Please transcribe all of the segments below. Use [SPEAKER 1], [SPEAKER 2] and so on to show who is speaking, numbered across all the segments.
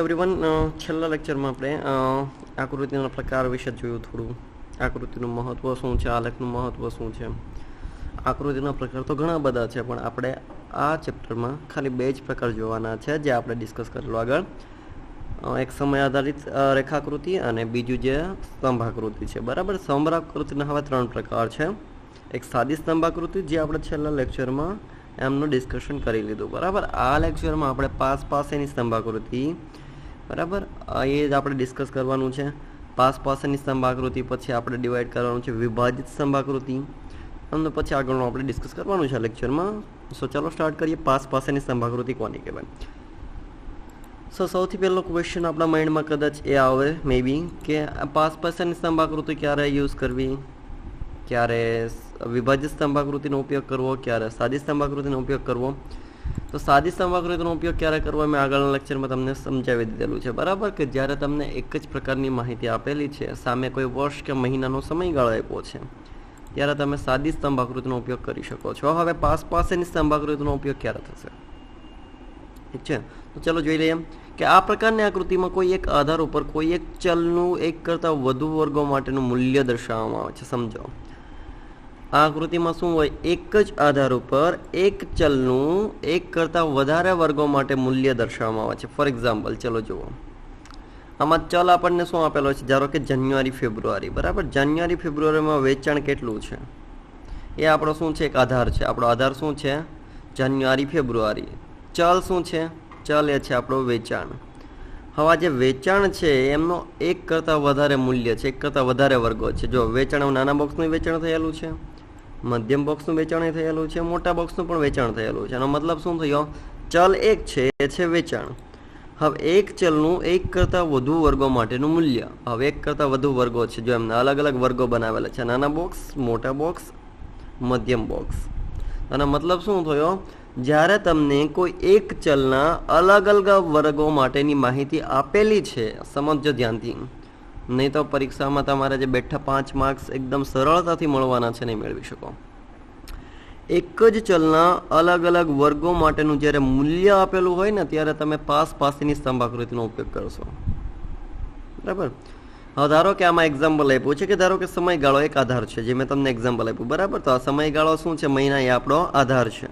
[SPEAKER 1] Everyone છેલ્લા લેક્ચરમાં આપણે આકૃતિના પ્રકાર વિશે જોયું થોડું. આકૃતિનું મહત્ત્વ શું છે? આલેખનું મહત્ત્વ શું છે? આકૃતિના પ્રકાર તો ઘણા બધા છે, પણ આપણે આ ચેપ્ટરમાં ખાલી બે જ પ્રકાર જોવાના છે, જે આપણે ડિસ્કસ કરેલું આગળ. એક સમય આધારિત રેખાકૃતિ અને બીજું જે સ્તંભાકૃતિ છે. બરાબર? સ્તંભાકૃતિના હવે ત્રણ પ્રકાર છે. એક સાદી સ્તંભાકૃતિ, જે આપણે છેલ્લા લેક્ચરમાં એમનું ડિસ્કશન કરી લીધું. બરાબર? આ લેક્ચરમાં આપણે પાસ પાસેની સ્તંભાકૃતિ બરાબર? એ જ આપણે ડિસ્કસ કરવાનું છે. પાસ પાસની સ્તંભાકૃતિ પછી આપણે ડિવાઈડ કરવાનું છે વિભાજિત સ્તંભાકૃતિ. અને પછી આગળનું આપણે ડિસ્કસ કરવાનું છે લેક્ચરમાં સો ચાલો સ્ટાર્ટ કરીએ પાસ પાસેની સ્તંભાકૃતિ કોની કહેવાય. સો સૌથી પહેલો ક્વેશ્ચન આપણા માઇન્ડમાં કદાચ એ આવે મે બી કે પાસ પાસેની સ્તંભાકૃતિ ક્યારે યુઝ કરવી? ક્યારે વિભાજિત સ્તંભાકૃતિનો ઉપયોગ કરવો? ક્યારે સાદી સ્તંભાકૃતિનો ઉપયોગ કરવો? તો સાદી સામગ્રીનો ઉપયોગ ક્યારે કરવો મેં આગળના લેક્ચરમાં તમને સમજાવી દીધેલું છે. બરાબર કે જ્યારે તમને એક જ પ્રકારની માહિતી આપેલી છે, સામે કોઈ વર્ષ કે મહિનાનો સમયગાળો આપ્યો છે, ત્યારે તમે સાદી સ્તંભાકૃતિનો ઉપયોગ કરી શકો છો. હવે પાસ પાસેની સ્તંભાકૃતિનો ઉપયોગ ક્યારે થશે? ઠીક છે? તો ચલો જોઈ લઈએ કે આ પ્રકારની આકૃતિમાં કોઈ એક આધાર ઉપર કોઈ એક ચલનું એક કરતાં વધુ વર્ગો માટેનું મૂલ્ય દર્શાવવામાં આવે છે. સમજો. આ આકૃતિમાં શું હોય? એક જ આધાર ઉપર એક ચલનું એક કરતાં વધારે વર્ગો માટે મૂલ્ય દર્શાવવામાં આવે છે. ફોર એક્ઝામ્પલ ચલો જુઓ. આમાં ચલ આપણને શું આપેલો છે? ધારો કે જાન્યુઆરી, ફેબ્રુઆરી. બરાબર? જાન્યુઆરી, ફેબ્રુઆરીમાં વેચાણ કેટલું છે? એ આપણો શું છે? એક આધાર છે. આપણો આધાર શું છે? જાન્યુઆરી, ફેબ્રુઆરી. ચલ શું છે? ચલ એ છે આપણો વેચાણ. હવે જે વેચાણ છે, એમનો એક કરતાં વધારે મૂલ્ય છે. એક કરતાં વધારે વર્ગો છે. જો વેચાણ નાના બોક્સનું વેચાણ થયેલું છે. મધ્યમ બોક્સનું વેચાણ થયેલું છે, મોટા બોક્સનું પણ વેચાણ થયેલું છે. એનો મતલબ શું થયો? ચલ એક છે, એ છે વેચાણ. હવે એક ચલનું એક કરતાં વધુ વર્ગો માટેનું મૂલ્ય. હવે એક કરતાં વધુ વર્ગો છે, જો એમના અલગ અલગ વર્ગો બનાવેલા છે. નાના બોક્સ મોટા બોક્સ મધ્યમ બોક્સ અને મતલબ શું થયો? જ્યારે તમને કોઈ એક ચલના અલગ અલગ વર્ગો માટેની માહિતી આપેલી છે, સમજો ધ્યાનથી. નહીં તો પરીક્ષામાં તમારે જે બેઠા પાંચ માર્ક્સ એકદમ સરળતાથી મળવાના છે નહીં મેળવી શકો. એક જ ચલના અલગ અલગ વર્ગો માટેનું જ્યારે મૂલ્ય આપેલું હોય ને, ત્યારે તમે પાસ પાસેની સ્તંભાકૃતિનો ઉપયોગ કરશો બરાબર? હવે ધારો કે આમાં એક્ઝામ્પલ આપ્યું છે કે ધારો કે સમયગાળો એક આધાર છે, જે મેં તમને એક્ઝામ્પલ આપ્યું. બરાબર? તો આ સમયગાળો શું છે? મહિના એ આપણો આધાર છે.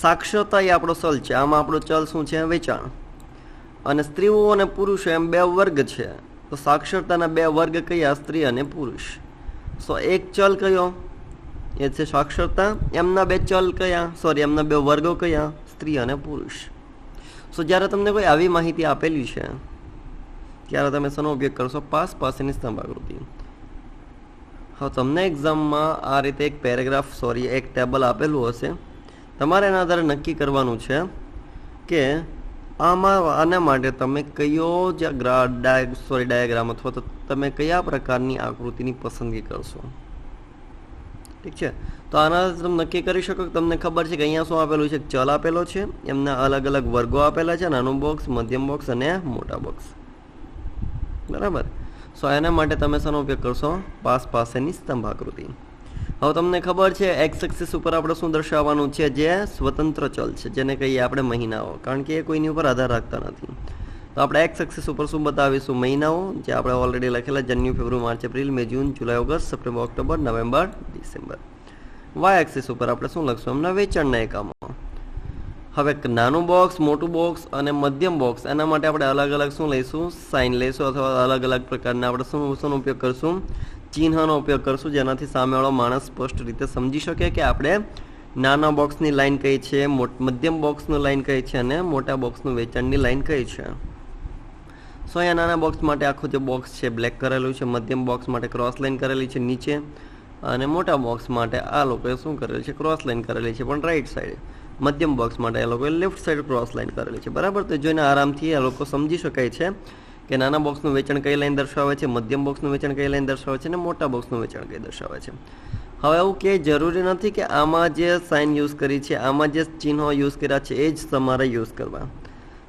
[SPEAKER 1] સાક્ષરતા એ આપણો ચલ છે. આમાં આપણો ચલ શું છે? વેચાણ. અને સ્ત્રીઓ અને પુરુષો એમ બે વર્ગ છે. તો સાક્ષરતાના બે વર્ગ કયા, સ્ત્રી અને પુરુષ? સો એક ચલ કયો? એ છે સાક્ષરતા. એમના બે ચલ કયા? સોરી એમના બે વર્ગો કયા? સ્ત્રી અને પુરુષ. સો જ્યારે તમને કોઈ આવી માહિતી આપેલી છે, ત્યારે તમે શેનો ઉપયોગ કરશો? પાસ પાસેની સ્તંભાકૃતિ. હવે તમને એક્ઝામમાં આ રીતે એક પેરેગ્રાફ સોરી એક ટેબલ આપેલું હશે. તમારે એના આધારે નક્કી કરવાનું છે કે આમાં આના માટે તમે કયો જે સોરી ડાયાગ્રામ અથવા તો તમે કયા પ્રકારની આકૃતિની પસંદગી કરશો? ઠીક છે? તો આના તમે નક્કી કરી શકો કે તમને ખબર છે કે અહીંયા શું આપેલું છે? ચલ આપેલો છે, એમના અલગ અલગ વર્ગો આપેલા છે, નાનું બોક્સ મધ્યમ બોક્સ અને મોટા બોક્સ બરાબર? સો એના માટે તમે શાનો ઉપયોગ કરશો? પાસ પાસેની સ્તંભાકૃતિ. હવે તમને ખબર છે એક્સ એક્સિસ ઉપર આપણે શું દર્શાવવાનું છે જે સ્વતંત્ર ચલ છે, જેને કહીએ આપણે મહિનાઓ, કારણ કે એ કોઈની ઉપર આધાર રાખતા નથી. તો આપણે એક્સ એક્સિસ ઉપર શું બતાવીશું? મહિનાઓ, જે આપણે ઓલરેડી લખેલા, January, February, March, April, May, June, July, August, September, October, November, December. Y axis ઉપર આપણે શું લખશું? એમના વેચાણના એકમો હવે નાનું બોક્સ મોટું બોક્સ અને મધ્યમ બોક્સ એના માટે આપણે અલગ અલગ શું લઈશું? સાઇન લઈશું અથવા અલગ અલગ પ્રકારના આપણે શું શું ઉપયોગ કરશું? ચિહ્નનો ઉપયોગ કરશું જેનાથી સામેવાળો માણસ સ્પષ્ટ રીતે સમજી શકે કે આપણે નાના બોક્સની લાઈન કઈ છે મધ્યમ બોક્સનું લાઈન કઈ છે અને મોટા બોક્સનું વેચાણની લાઈન કઈ છે. સો અહીંયા નાના બોક્સ માટે આખું જે બોક્સ છે બ્લેક કરેલું છે, મધ્યમ બોક્સ માટે ક્રોસ લાઈન કરેલી છે, નીચે અને મોટા બોક્સ માટે આ લોકોએ શું કરેલું છે ક્રોસ લાઈન કરેલી છે, પણ રાઈટ સાઈડ મધ્યમ બોક્સ માટે એ લોકોએ લેફ્ટ સાઈડ ક્રોસ લાઈન કરેલી છે. બરાબર? તો જોઈને આરામથી આ લોકો સમજી શકાય છે કે નાના બોક્સનું વેચાણ કઈ લાઈન દર્શાવે છે, મધ્યમ બોક્સનું વેચાણ કઈ લાઈન દર્શાવે છે અને મોટા બોક્સનું વેચાણ કઈ દર્શાવે છે. હવે એવું કે જરૂરી નથી કે આમાં જે સાઇન યુઝ કરી છે, આમાં જે ચિહ્નો યુઝ કર્યા છે, એ જ તમારે યુઝ કરવા.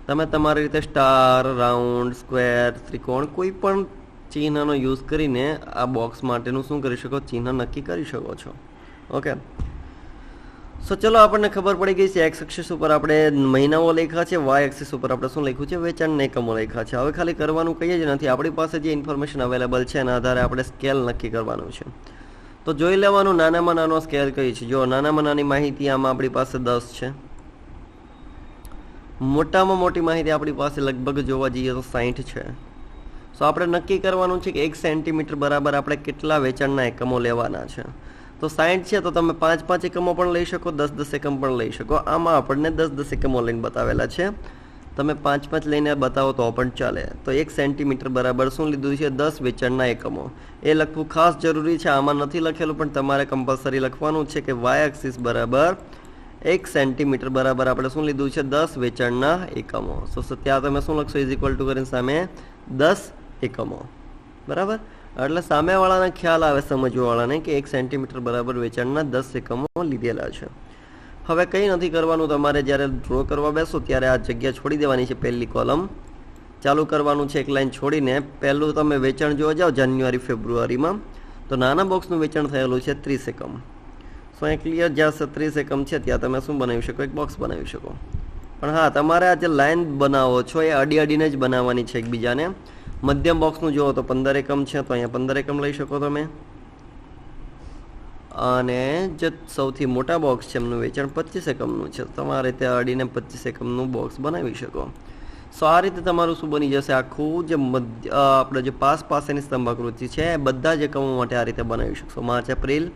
[SPEAKER 1] તમે તમારી રીતે સ્ટાર રાઉન્ડ સ્ક્વેર ત્રિકોણ કોઈ પણ ચિહ્નનો યુઝ કરીને આ બોક્સ માટેનું શું કરી શકો? ચિહ્ન નક્કી કરી શકો છો. ઓકે સો ચલો આપણને ખબર પડી ગઈ છે એક્સ એક્સિસ ઉપર આપણે મહિનાઓ લખ્યા છે વાય એક્સિસ ઉપર આપણે શું લખ્યું છે વેચાણ એકમો લખ્યા છે હવે ખાલી કરવાનું કંઈ જ નથી આપણી પાસે જે ઇન્ફોર્મેશન અવેલેબલ છે એના આધારે આપણે સ્કેલ નક્કી કરવાનું છે તો જોઈ લેવાનું નાનામાં નાનો સ્કેલ કઈ છે જો નાનામાં નાની માહિતી આમાં આપણી પાસે દસ છે મોટામાં મોટી માહિતી આપણી પાસે લગભગ જોવા જઈએ તો સાહીઠ છે સો આપણે નક્કી કરવાનું છે કે એક સેન્ટીમીટર બરાબર આપણે કેટલા વેચાણના એકમો લેવાના છે તો સાઠ છે તો તમે પાંચ પાંચ એકમો પણ લઈ શકો, દસ દસ એકમ પણ લઈ શકો. આમાં આપણને દસ દસ એકમો લઈને બતાવેલા છે. તમે પાંચ પાંચ લઈને બતાવો તો પણ ચાલે. તો એક સેન્ટીમીટર બરાબર શું લીધું છે? દસ વેચાણના એકમો. એ લખવું ખાસ જરૂરી છે. આમાં નથી લખેલું, પણ તમારે કમ્પલસરી લખવાનું છે કે વાય એક્સિસ બરાબર એક સેન્ટીમીટર બરાબર આપણે શું લીધું છે? દસ વેચાણના એકમો. સો ત્યાં તમે શું લખશો? ઇઝ ઇક્વલ ટુ કરીને સામે દસ એકમો. બરાબર? એટલે સામેવાળાને ખ્યાલ આવે સમજવાવાળાને કે એક સેન્ટીમીટર બરાબર વેચાણના દસ એકમો લીધેલા છે. હવે કંઈ નથી કરવાનું, તમારે જ્યારે ડ્રો કરવા બેસો ત્યારે આ જગ્યા છોડી દેવાની છે પહેલી કોલમ ચાલુ કરવાનું છે એક લાઈન છોડીને, પહેલું તમે વેચાણ જોવા જાઓ જાન્યુઆરી, ફેબ્રુઆરીમાં, તો નાના બોક્સનું વેચાણ થયેલું છે ત્રીસ એકમ. સો એ ક્લિયર જ્યાં ત્રીસ એકમ છે, ત્યાં તમે શું બનાવી શકો? એક બોક્સ બનાવી શકો. પણ હા, તમારે આ જે લાઈન બનાવો છો, એ અડી અડીને જ બનાવવાની છે એકબીજાને. મધ્યમ બોક્સનું જુઓ તો પંદર એકમ છે, તો અહીંયા પંદર એકમ લઈ શકો તમે. અને જે સૌથી મોટા બોક્સ છે, એમનું વેચાણ પચીસ એકમનું છે. તમારે ત્યાં અડીને પચીસ એકમનું બોક્સ બનાવી શકો. સો આ રીતે તમારું શું બની જશે? આખું જે મધ્ય આપણે જે પાસ પાસેની સ્તંભાકૃતિ છે, એ બધા જ એકમો માટે આ રીતે બનાવી શકશો. March, April,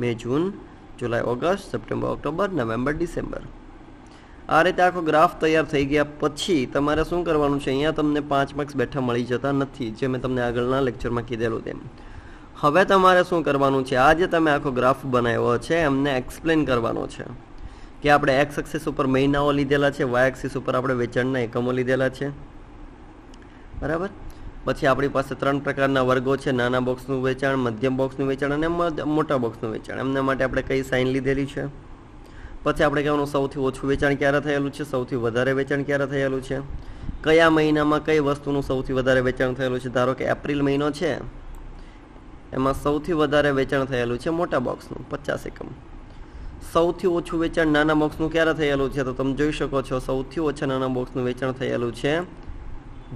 [SPEAKER 1] May, June, July, August, September, October, November, December. આ રીતે આખો ગ્રાફ તૈયાર થઈ ગયા પછી તમારે શું કરવાનું છે? અહીંયા તમને પાંચ માર્ક્સ બેઠા મળી જતા નથી, જે મેં તમને આગળના લેક્ચરમાં કીધેલું તેમ. હવે તમારે શું કરવાનું છે? આ જે તમે આખો ગ્રાફ બનાવ્યો છે, એમને એક્સપ્લેન કરવાનો છે કે આપણે એક્સ એક્સિસ ઉપર મહિનાઓ લીધેલા છે વાય એક્સિસ ઉપર આપણે વેચાણના એકમો લીધેલા છે. બરાબર? પછી આપણી પાસે ત્રણ પ્રકારના વર્ગો છે, નાના બોક્સનું વેચાણ, મધ્યમ બોક્સનું વેચાણ અને મોટા બોક્સનું વેચાણ. એમના માટે આપણે કઈ સાઇન લીધેલી છે? પછી આપણે કહેવાનું સૌથી ઓછું વેચાણ ક્યારે થયેલું છે? સૌથી વધારે વેચાણ ક્યારે થયેલું છે? કયા મહિનામાં કઈ વસ્તુનું સૌથી વધારે વેચાણ થયેલું છે? ધારો કે એપ્રિલ મહિનો છે, એમાં સૌથી વધારે વેચાણ થયેલું છે મોટા બોક્સનું, પચાસ એકમ. સૌથી ઓછું વેચાણ નાના બોક્સનું ક્યારે થયેલું છે? તો તમે જોઈ શકો છો, સૌથી ઓછા નાના બોક્સનું વેચાણ થયેલું છે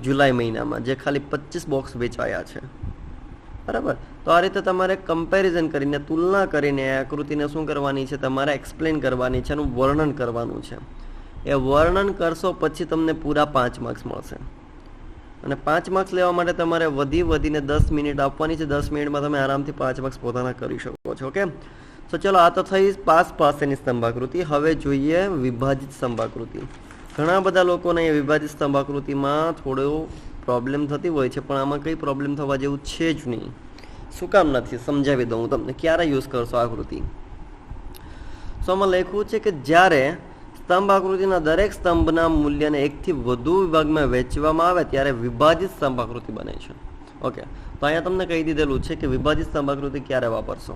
[SPEAKER 1] જુલાઈ મહિનામાં, જે ખાલી પચીસ બોક્સ વેચાયા છે. બરાબર? તો આ રીતે તમારે કમ્પેરિઝન કરીને, તુલના કરીને આ આકૃતિને શું કરવાની છે, તમારે એક્સપ્લેન કરવાની છે એનું વર્ણન કરવાનું છે. એ વર્ણન કરશો પછી તમને પૂરા પાંચ માર્ક્સ મળશે. અને પાંચ માર્ક્સ લેવા માટે તમારે વધી વધીને દસ મિનિટ આપવાની છે. દસ મિનિટમાં તમે આરામથી પાંચ માર્ક્સ પોતાના કરી શકો છો, ઓકે? તો ચલો, આ તો થઈ પાસ પાસેની સ્તંભાકૃતિ. હવે જોઈએ વિભાજિત સ્તંભાકૃતિ. ઘણા બધા લોકોને એ વિભાજિત સ્તંભાકૃતિમાં થોડો પ્રોબ્લેમ થતી હોય છે, પણ આમાં કંઈ પ્રોબ્લેમ થવા જેવું છે જ નહીં. શું કામ નથી? સમજાવી દઉં હું તમને. ક્યારે યુઝ કરશો આકૃતિ? સો આમાં લખ્યું છે કે જ્યારે સ્તંભ આકૃતિના દરેક સ્તંભના મૂલ્યને એકથી વધુ વિભાગમાં વહેંચવામાં આવે, ત્યારે વિભાજિત સ્તંભ આકૃતિ બને છે. ઓકે તો અહીંયા તમને કહી દીધેલું છે કે વિભાજિત સ્તંભ આકૃતિ ક્યારે વાપરશો?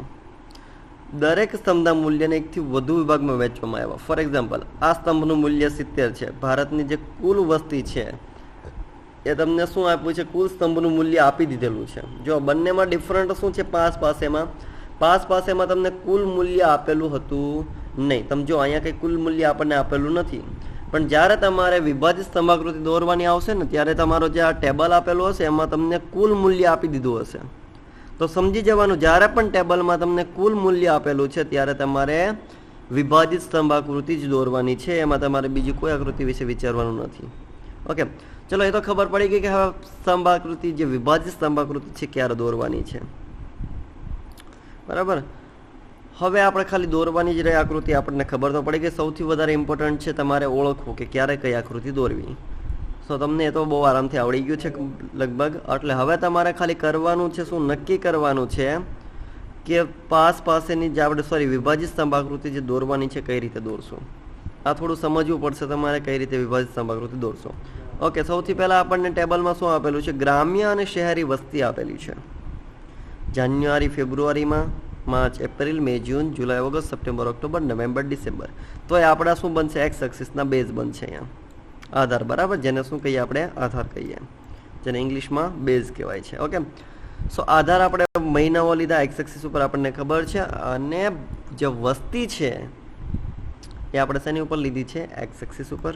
[SPEAKER 1] દરેક સ્તંભના મૂલ્યને એકથી વધુ વિભાગમાં વહેંચવામાં આવ્યા. ફોર એક્ઝામ્પલ આ સ્તંભનું મૂલ્ય સિત્તેર છે. ભારતની જે કુલ વસ્તી છે એ તમને શું આપ્યું છે? કુલ સ્તંભનું મૂલ્ય આપી દીધેલું છે. જો બંનેમાં ડિફરન્ટ શું છે પાસ પાસેમાં? પાસ પાસેમાં તમને કુલ મૂલ્ય આપેલું હતું નહીં. તમે જો અહીંયા કંઈ કુલ મૂલ્ય આપણને આપેલું નથી. પણ જ્યારે તમારે વિભાજિત સ્તંભાકૃતિ દોરવાની આવશે ને, ત્યારે તમારો જે આ ટેબલ આપેલો હશે, એમાં તમને કુલ મૂલ્ય આપી દીધું હશે. તો સમજી જવાનું, જ્યારે પણ ટેબલમાં તમને કુલ મૂલ્ય આપેલું છે, ત્યારે તમારે વિભાજિત સ્તંભાકૃતિ જ દોરવાની છે. એમાં તમારે બીજી કોઈ આકૃતિ વિશે વિચારવાનું નથી. ઓકે. ચલો, એ તો ખબર પડી ગઈ કે હવે સ્તંભાકૃતિ જે વિભાજિત સ્તંભાકૃતિ છે, ક્યારે દોરવાની છે? બરાબર? હવે આપણે ખાલી દોરવાની જ રહી આકૃતિ, આપણને ખબર તો પડી કે સૌથી વધારે ઇમ્પોર્ટન્ટ છે તમારે ઓળખવું કે ક્યારે કઈ આકૃતિ દોરવી. સો તમને એ તો બહુ આરામથી આવડી ગયું છે લગભગ. એટલે હવે તમારે ખાલી કરવાનું છે, શું નક્કી કરવાનું છે કે પાસ પાસેની જે આપણે સોરી વિભાજિત સ્તંભાકૃતિ જે દોરવાની છે, કઈ રીતે દોરશો? આ થોડું સમજવું પડશે તમારે કઈ રીતે વિભાજિત સ્તંભાકૃતિ દોરશો. ઓકે, સૌથી પહેલાં આપણને ટેબલમાં શું આપેલું છે? ગ્રામ્ય અને શહેરી વસ્તી આપેલી છે. જાન્યુઆરી, ફેબ્રુઆરીમાં, March, April, May, June, July, August, September, October, November, December. તો એ આપણા શું બનશે? એક્સ એક્સિસના બેઝ બનશે અહીંયા. આધાર, બરાબર? જેને શું કહીએ આપણે? આધાર કહીએ. જેને ઇંગ્લિશમાં બેઝ કહેવાય છે. ઓકે? સો, આધાર આપણે મહિનાઓ લીધા એક્સ એક્સિસ ઉપર આપણને ખબર છે. અને જે વસ્તી છે, એ આપણે શેની ઉપર લીધી છે? એક્સ એક્સિસ ઉપર.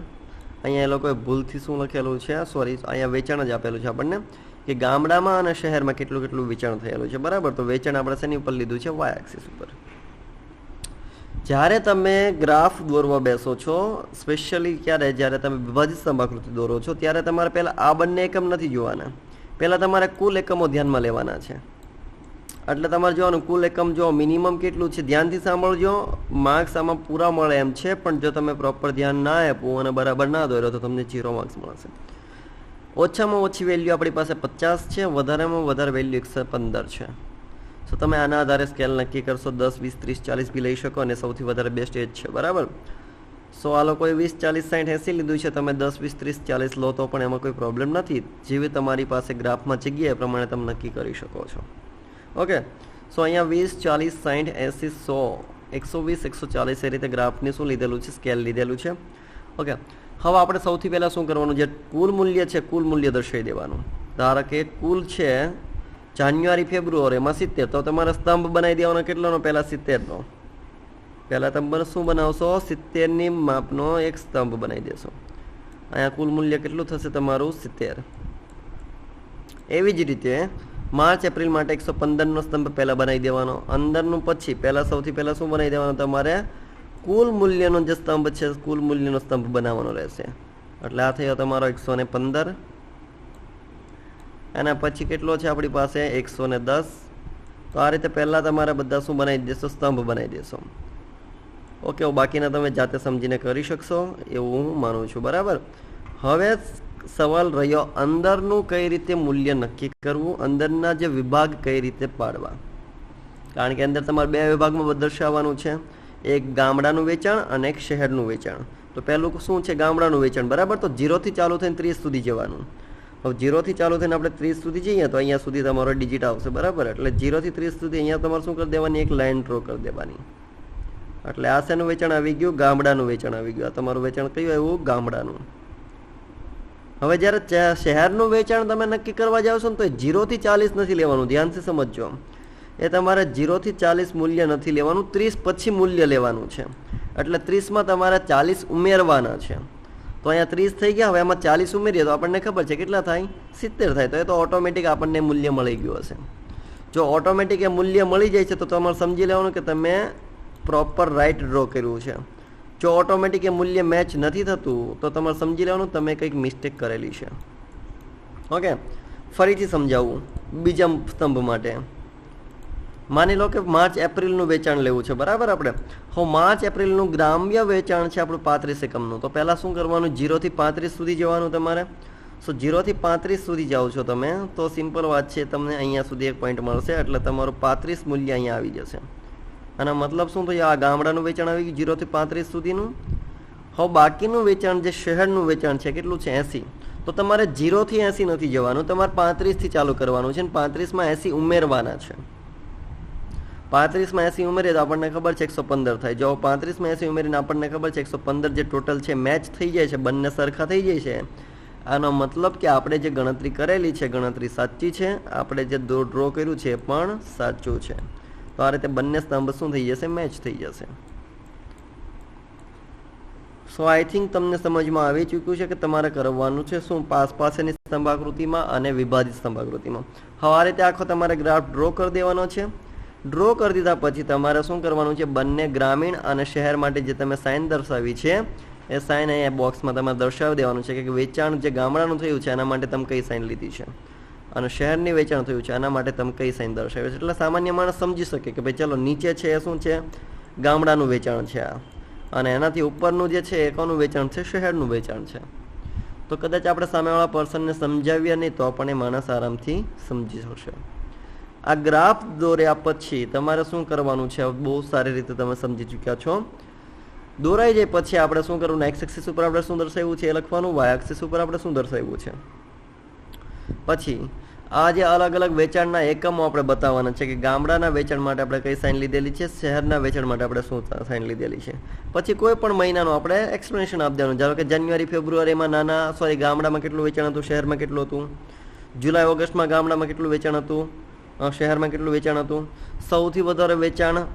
[SPEAKER 1] અહીંયા એ લોકોએ ભૂલથી શું લખેલું છે? સોરી અહીંયા વેચાણ જ આપેલું છે આપણને કે ગામડામાં અને શહેરમાં કેટલું કેટલું વેચાણ થયેલું છે. બરાબર? તો વેચાણ આપણે શેની ઉપર લીધું છે? વાય એક્સિસ ઉપર. જ્યારે તમે ગ્રાફ દોરવા બેસો છો સ્પેશિયલી ક્યારે? જ્યારે તમે વિભાજિત સ્તંભાકૃતિ દોરો છો, ત્યારે તમારે પહેલાં આ બંને એકમ નથી જોવાના. પહેલાં તમારે કુલ એકમો ધ્યાનમાં લેવાના છે. એટલે તમારે જોવાનું કુલ એકમ જો મિનિમમ કેટલું છે, ધ્યાનથી સાંભળજો. માર્ક્સ આમાં પૂરા મળે એમ છે, પણ જો તમે પ્રોપર ધ્યાન ના આપવું અને બરાબર ના દોર્યો તો તમને ઝીરો માર્ક્સ મળશે. ઓછામાં ઓછી વેલ્યુ આપણી પાસે પચાસ છે, વધારેમાં વધારે વેલ્યુ એકસો પંદર છે. સો તમે આના આધારે સ્કેલ નક્કી કરશો, દસ, વીસ, ત્રીસ, ચાલીસ બી લઈ શકો અને સૌથી વધારે બેસ્ટ એજ છે, બરાબર? સો આ લોકોએ વીસ, ચાલીસ સાઠ એંસી લીધું છે, તમે દસ, વીસ, ત્રીસ, ચાલીસ લો તો પણ એમાં કોઈ પ્રોબ્લેમ નથી. જેવી તમારી પાસે ગ્રાફમાં જગ્યા એ પ્રમાણે તમે નક્કી કરી શકો છો. ઓકે સો અહીંયા વીસ, ચાલીસ સાઠ એંસી, સો, એકસો વીસ, એકસો ચાલીસ એ રીતે ગ્રાફની શું લીધેલું છે? સ્કેલ લીધેલું છે. ઓકે હવે આપણે સૌથી પહેલાં શું કરવાનું? જે કુલ મૂલ્ય છે, કુલ મૂલ્ય દર્શાવી દેવાનું. ધારો કે કુલ છે જાન્યુઆરી ફેબ્રુઆરીમાં સિત્તેર. તો તમારે સ્તંભ બનાવી દેવાનો કેટલાનો? પહેલાં સિત્તેરનો. પહેલાં તમે શું બનાવશો? સિત્તેરની માપનો એક સ્તંભ બનાવી દેશો. અહીંયા કુલ મૂલ્ય કેટલું થશે? તમારું સિત્તેર. એવી જ રીતે માર્ચ, એપ્રિલ માટે એકસો પંદરનો સ્તંભ પહેલાં બનાવી દેવાનો. અંદરનું પછી, પહેલાં સૌથી પહેલાં શું બનાવી દેવાનું? તમારે કુલ મૂલ્યનો જે સ્તંભ છે, કુલ મૂલ્યનો સ્તંભ બનાવવાનો રહેશે. એટલે આ થયો તમારો એકસો ને પંદર. એના પછી કેટલો છે આપણી પાસે? એકસો ને દસ. તો આ રીતે પહેલાં તમારે બધા શું બનાવી દેશો? સ્તંભ બનાવી દેશો. ઓકે બાકીના તમે જાતે સમજીને કરી શકશો, એવું હું માનું છું. બરાબર? હવે સવાલ રહ્યો, અંદરનું કઈ રીતે મૂલ્ય નક્કી કરવું, અંદરના જે વિભાગ કઈ રીતે પાડવા? કારણ કે અંદર તમારે બે વિભાગમાં દર્શાવવાનું છે. એક ગામડાનું વેચાણ અને એક શહેરનું વેચાણ. તો પહેલું શું છે? ગામડાનું વેચાણ. બરાબર? તો જીરોથી ચાલુ થઈને ત્રીસ સુધી જવાનું. હવે જીરોથી ચાલુ થઈને આપણે ત્રીસ સુધી જઈએ તો અહીંયા સુધી તમારો ડિજિટ આવશે. બરાબર? એટલે જીરોથી ત્રીસ સુધી અહીંયા તમારે શું કરી દેવાની? એક લાઇન ડ્રો કરી દેવાની. એટલે આ શેનું વેચાણ આવી ગયું? ગામડાનું વેચાણ આવી ગયું. આ તમારું વેચાણ કયું આવ્યું? ગામડાનું. હવે જ્યારે શહેરનું વેચાણ તમે નક્કી કરવા જાવ છો ને તો એ જીરોથી ચાલીસ નથી લેવાનું. ધ્યાનથી સમજજો. એ તમારે જીરોથી ચાલીસ મૂલ્ય નથી લેવાનું, ત્રીસ પછી મૂલ્ય લેવાનું છે. એટલે ત્રીસમાં તમારે ચાલીસ ઉમેરવાના છે. તો અહીંયા ત્રીસ થઈ ગયા, હવે એમાં ચાલીસ ઉમેરીએ તો આપણને ખબર છે કેટલા થાય? સિત્તેર થાય. તો એ તો ઓટોમેટિક આપણને મૂલ્ય મળી ગયું હશે. જો ઓટોમેટિક એ મૂલ્ય મળી જાય છે તો તમારે સમજી લેવાનું કે તમે પ્રોપર રાઇટ ડ્રો કર્યું છે. જો ઓટોમેટિક એ મૂલ્ય મેચ નથી થતું, તો તમારે સમજી લેવાનું તમે કંઈક મિસ્ટેક કરેલી છે. ઓકે ફરીથી સમજાવું. બીજા સ્તંભ માટે. માની લો કે માર્ચ એપ્રિલનું વેચાણ લેવું છે, બરાબર આપણે? હવે માર્ચ એપ્રિલનું ગ્રામ્ય વેચાણ છે આપણું પાંત્રીસ એકમનું. તો પહેલાં શું કરવાનું? જીરોથી પાંત્રીસ સુધી જવાનું તમારે? સો, જીરોથી પાંત્રીસ સુધી જાઓ છો તમે, તો સિમ્પલ વાત છે, તમને અહીંયા સુધી એક પોઈન્ટ મળશે, એટલે તમારું પાંત્રીસ મૂલ્ય અહીંયા આવી જશે. આના મતલબ શું? થયું આ ગામડાનું વેચાણ આવી ગયું જીરોથી પાંત્રીસ સુધીનું. હવે બાકીનું વેચાણ જે શહેરનું વેચાણ છે, કેટલું છે? એંસી. તો તમારે જીરોથી એંસી નથી જવાનું, તમારે પાંત્રીસથી ચાલુ કરવાનું છે અને પાંત્રીસમાં એંસી ઉમેરવાના છે. પાંત્રીસમાં એંસી ઉમેરીએ તો આપણને ખબર છે એકસો પંદર થાય. જો પાંત્રીસમાં એંસી ઉમેરીને આપણને ખબર છે એકસો પંદર જે ટોટલ છે, મેચ થઈ જાય છે, બંને સરખા થઈ જાય છે. આનો મતલબ કે આપણે જે ગણતરી કરેલી છે, ગણતરી સાચી છે, આપણે જે ડ્રો કર્યું છે એ પણ સાચું છે. તો આ રીતે બંને સ્તંભ શું થઈ જશે? મેચ થઈ જશે. સો આઈ થિંક તમને સમજમાં આવી ચૂક્યું છે કે તમારે કરવાનું છે શું? પાસ પાસેની સ્તંભાકૃતિમાં અને વિભાજિત સ્તંભાકૃતિમાં. હવે આ રીતે આખો તમારે ગ્રાફ ડ્રો કરી દેવાનો છે. ડ્રો કરી દીધા પછી તમારે શું કરવાનું છે? બંને ગ્રામીણ અને શહેર માટે જે તમે સાઇન દર્શાવી છે, એ સાઇન અહીંયા બોક્સમાં તમારે દર્શાવી દેવાનું છે કે વેચાણ જે ગામડાનું થયું છે, એના માટે તમે કઈ સાઇન લીધી છે. અને શહેરની વેચાણ થયું છે, આના માટે તમે કઈ સાઇન દર્શાવે છે? એટલે સામાન્ય માણસ સમજી શકે કે ભાઈ ચલો નીચે છે એ શું છે? ગામડાનું વેચાણ છે આ. અને એનાથી ઉપરનું જે છે એ વેચાણ છે, શહેરનું વેચાણ છે. તો કદાચ આપણે સામેવાળા પર્સનને સમજાવીએ નહીં, તો પણ એ માણસ આરામથી સમજી શકશે. આ ગ્રાફ દોર્યા પછી તમારે શું કરવાનું છે? બહુ સારી રીતે તમે સમજી ચૂક્યા છો. દોરાઈ જાય પછી આપણે શું કરવું? એક્સ એક્સિસ ઉપર આપણે શું દર્શાવ્યું છે? એ લખવાનું. વાય એક્સિસ ઉપર આપણે શું દર્શાવ્યું છે? પછી, આ જે અલગ અલગ વેચાણના એકમો આપણે બતાવવાના છે કે ગામડાના વેચાણ માટે આપણે કઈ સાઇન લીધેલી છે, શહેરના વેચાણ માટે આપણે શું સાઇન લીધેલી છે. પછી કોઈ પણ મહિનાનું આપણે એક્સપ્લેનેશન આપ દેવાનું. ધારો કે જાન્યુઆરી ફેબ્રુઆરીમાં નાના સોરી ગામડામાં કેટલું વેચાણ હતું, શહેરમાં કેટલું હતું? જુલાઈ ઓગસ્ટમાં ગામડામાં કેટલું વેચાણ હતું? શહેરમાં કેટલું વેચાણ હતું? સૌથી વધારે વેચાણ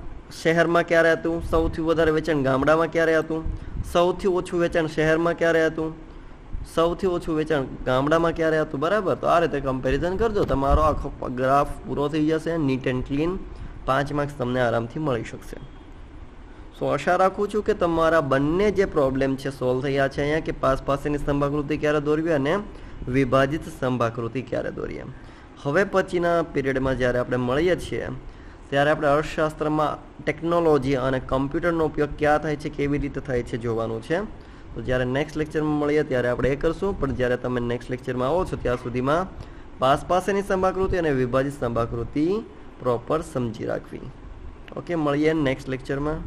[SPEAKER 1] શહેરમાં ક્યારે હતું? સૌથી વધારે વેચાણ ગામડામાં ક્યારે હતું? સૌથી ઓછું વેચાણ શહેરમાં ક્યારે હતું? સૌથી ઓછું વેચાણ ગામડામાં ક્યારે હતું? બરાબર. તો આ રીતે કમ્પેરિઝન કરજો. તમારો આખો ગ્રાફ પૂરો થઈ જશે નીટ એન્ડ ક્લીન પાંચ માર્ક્સ તમને આરામથી મળી શકશે. સો આશા રાખું છું કે તમારા બંને જે પ્રોબ્લેમ છે સોલ્વ થયા છે અહીંયા, કે પાસ પાસેની સ્તંભાકૃતિ ક્યારે દોરવી અને વિભાજિત સ્તંભાકૃતિ ક્યારે દોરીએ. હવે પછીના પીરિયડમાં જ્યારે આપણે મળીએ છીએ, ત્યારે આપણે અર્થશાસ્ત્રમાં ટેકનોલોજી અને કમ્પ્યુટરનો ઉપયોગ ક્યાં થાય છે, કેવી રીતે થાય છે જોવાનું છે. તો જ્યારે નેક્સ્ટ લેક્ચરમાં મળીએ ત્યારે આપણે એ કરશું. પણ જ્યારે તમે નેક્સ્ટ લેક્ચરમાં આવો છો, ત્યાં સુધીમાં પાસ પાસેની સંભાકૃતિ અને વિભાજિત સંભાકૃતિ પ્રોપર સમજી રાખવી. ઓકે મળીએ નેક્સ્ટ લેક્ચરમાં